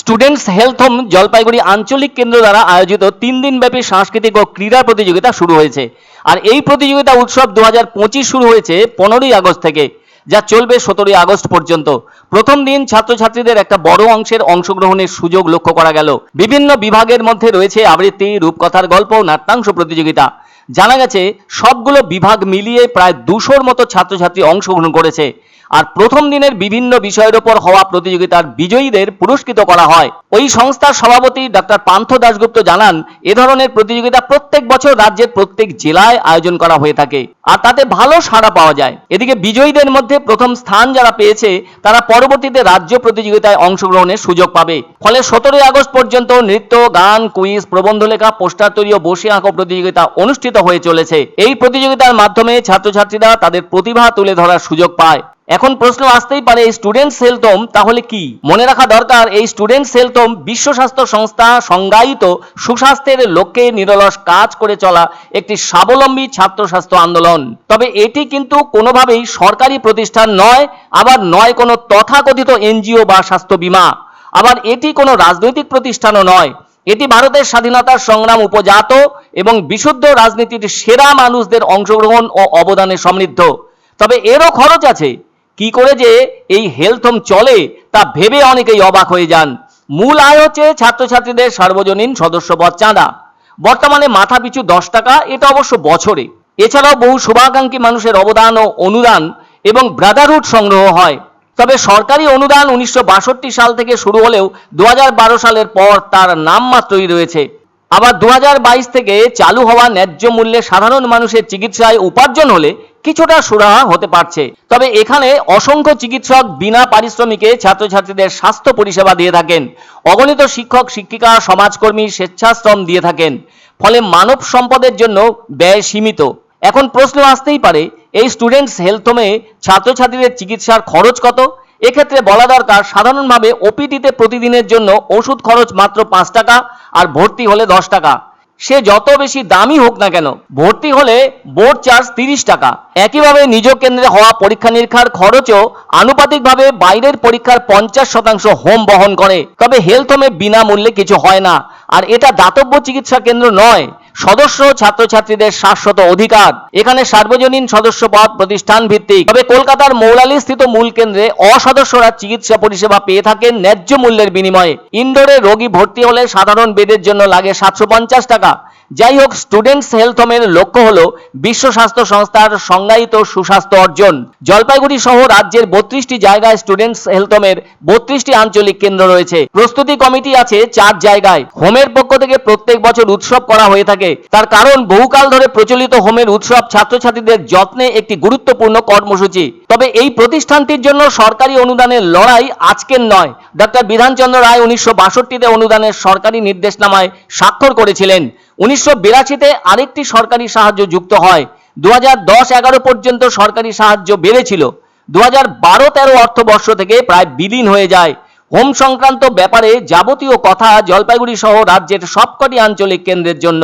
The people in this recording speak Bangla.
স্টুডেন্টস হেলথ হোম জলপাইগুড়ি আঞ্চলিক কেন্দ্র দ্বারা আয়োজিত তিন দিনব্যাপী সাংস্কৃতিক ও ক্রীড়া প্রতিযোগিতা শুরু হয়েছে। আর এই প্রতিযোগিতা উৎসব দু হাজার পঁচিশ শুরু হয়েছে পনেরোই আগস্ট থেকে, যা চলবে সতেরোই আগস্ট পর্যন্ত। প্রথম দিন ছাত্রছাত্রীদের একটা বড় অংশের অংশগ্রহণের সুযোগ লক্ষ্য করা গেল। বিভিন্ন বিভাগের মধ্যে রয়েছে আবৃত্তি, রূপকথার গল্প, নাট্যাংশ প্রতিযোগিতা। জানা গেছে, সবগুলো বিভাগ মিলিয়ে প্রায় দুশোর মতো ছাত্রছাত্রী অংশগ্রহণ করেছে। আর প্রথম দিনের বিভিন্ন বিষয়ের ওপর হওয়া প্রতিযোগিতার বিজয়ীদের পুরস্কৃত করা হয়। ওই সংস্থার সভাপতি ডক্টর পান্থ দাশগুপ্ত জানান, এ ধরনের প্রতিযোগিতা প্রত্যেক বছর রাজ্যের প্রত্যেক জেলায় আয়োজন করা হয়ে থাকে আর তাতে ভালো সাড়া পাওয়া যায়। এদিকে বিজয়ীদের মধ্যে প্রথম স্থান যারা পেয়েছে, তারা পরবর্তীতে রাজ্য প্রতিযোগিতায় অংশগ্রহণের সুযোগ পাবে। ফলে সতেরোই আগস্ট পর্যন্ত নৃত্য, গান, কুইজ, প্রবন্ধ লেখা, পোস্টার তৈরি ও বসে আঁকো প্রতিযোগিতা অনুষ্ঠিত হয়ে চলেছে। এই প্রতিযোগিতার মাধ্যমে ছাত্রছাত্রীরা তাদের প্রতিভা তুলে ধরার সুযোগ পায়। এখন প্রশ্ন আসতেই পারে, এই স্টুডেন্টস হেলথ তাহলে কি? মনে রাখা দরকার, এই স্টুডেন্ট হোম বিশ্ব স্বাস্থ্য সংস্থা সংজ্ঞায়িত সুস্বাস্থ্যের লক্ষ্যে নিরলস কাজ করে চলা একটি স্বাবলম্বী ছাত্র স্বাস্থ্য আন্দোলন। তবে এটি কিন্তু কোনোভাবেই সরকারি প্রতিষ্ঠান নয়, আবার নয় কোনো তথাকথিত এনজিও বা স্বাস্থ্য বীমা। আবার এটি কোনো রাজনৈতিক প্রতিষ্ঠানও নয়। এটি ভারতের স্বাধীনতার সংগ্রাম উপজাত এবং বিশুদ্ধ রাজনীতির সেরা মানুষদের অংশগ্রহণ ও অবদানে সমৃদ্ধ। তবে এরও খরচ আছে। কি করে যে এই হেলথ হোম চলে তা ভেবে অনেকেই অবাক হয়ে যান। মূল আয় হচ্ছে ছাত্রছাত্রীদের সার্বজনীন সদস্যপদ চাঁদা। বর্তমানে মাথা পিছু দশ টাকা, এটা অবশ্য বছরে। এছাড়াও বহু শুভাকাঙ্ক্ষী মানুষের অবদান ও অনুদান এবং ব্রাদারহুড সংগ্রহ হয়। তবে সরকারি অনুদান উনিশশো বাষট্টি সাল থেকে শুরু হলেও দু হাজার বারো সালের পর তার নামমাত্রই রয়েছে। আবার দু হাজার বাইশ থেকে চালু হওয়া ন্যায্য মূল্যে সাধারণ মানুষের চিকিৎসায় উপার্জন হলে কিছুটা সুরাহা হতে পারছে। তবে এখানে অসংখ্য চিকিৎসক বিনা পারিশ্রমিকে ছাত্রছাত্রীদের স্বাস্থ্য পরিষেবা দিয়ে থাকেন। অগণিত শিক্ষক, শিক্ষিকা, সমাজকর্মী স্বেচ্ছাশ্রম দিয়ে থাকেন। ফলে মানব সম্পদের জন্য ব্যয় সীমিত। এখন প্রশ্ন আসতেই পারে, এই স্টুডেন্টস হেলথ হোমে ছাত্রছাত্রীদের চিকিৎসার খরচ কত? এক্ষেত্রে বলা দরকার, সাধারণভাবে ওপিডিতে প্রতিদিনের জন্য ওষুধ খরচ মাত্র পাঁচ টাকা আর ভর্তি হলে দশ টাকা। সে যত বেশি দামি হোক না কেন, ভর্তি হলে বোর্ড চার্জ তিরিশ টাকা। একইভাবে নিজ কেন্দ্রে হওয়া পরীক্ষা নিরীক্ষার খরচও আনুপাতিকভাবে বাইরের পরীক্ষার পঞ্চাশ শতাংশ হোম বহন করে। তবে হেলথ হোমে বিনামূল্যে কিছু হয় না, আর এটা দাতব্য চিকিৎসা কেন্দ্র নয়। সদস্য ছাত্রছাত্রীদের শাশ্বত অধিকার। এখানে সার্বজনীন সদস্য পদ প্রতিষ্ঠান ভিত্তিক। তবে কলকাতার মৌলালি স্থিত মূল কেন্দ্রে অসদস্যরা চিকিৎসা পরিষেবা পেয়ে থাকেন ন্যায্য মূল্যের বিনিময়ে। ইনডোরে রোগী ভর্তি হলে সাধারণ বেডের জন্য লাগে সাতশো পঞ্চাশ টাকা। যাই হোক, স্টুডেন্টস হেলথ হোমের লক্ষ্য হল বিশ্ব স্বাস্থ্য সংস্থার সংজ্ঞায়িত সুস্বাস্থ্য অর্জন। জলপাইগুড়ি সহ রাজ্যের বত্রিশটি জায়গায় স্টুডেন্টস হেলথ হোমের বত্রিশটি আঞ্চলিক কেন্দ্র রয়েছে। প্রস্তুতি কমিটি আছে চার জায়গায়। হোমের পক্ষ থেকে প্রত্যেক বছর উৎসব করা হয়ে থাকে। তার কারণ বহুকাল ধরে প্রচলিত হোমের উৎসব ছাত্রছাত্রীদের যত্নে একটি গুরুত্বপূর্ণ কর্মসূচি। তবে এই প্রতিষ্ঠানটির জন্য সরকারি অনুদানের লড়াই আজকের নয়। ডক্টর বিধানচন্দ্র রায় উনিশশো বাষট্টিতে অনুদানের সরকারি নির্দেশনামায় স্বাক্ষর করেছিলেন। উনিশশো বিরাশিতে আরেকটি সরকারি সাহায্য যুক্ত হয়। দু হাজার দশ এগারো পর্যন্ত সরকারি সাহায্য বেড়েছিল। দু হাজার বারো তেরো অর্থবর্ষ থেকে প্রায় বিলীন হয়ে যায়। হোম সংক্রান্ত ব্যাপারে যাবতীয় কথা জলপাইগুড়ি সহ রাজ্যের সবকটি আঞ্চলিক কেন্দ্রের জন্য।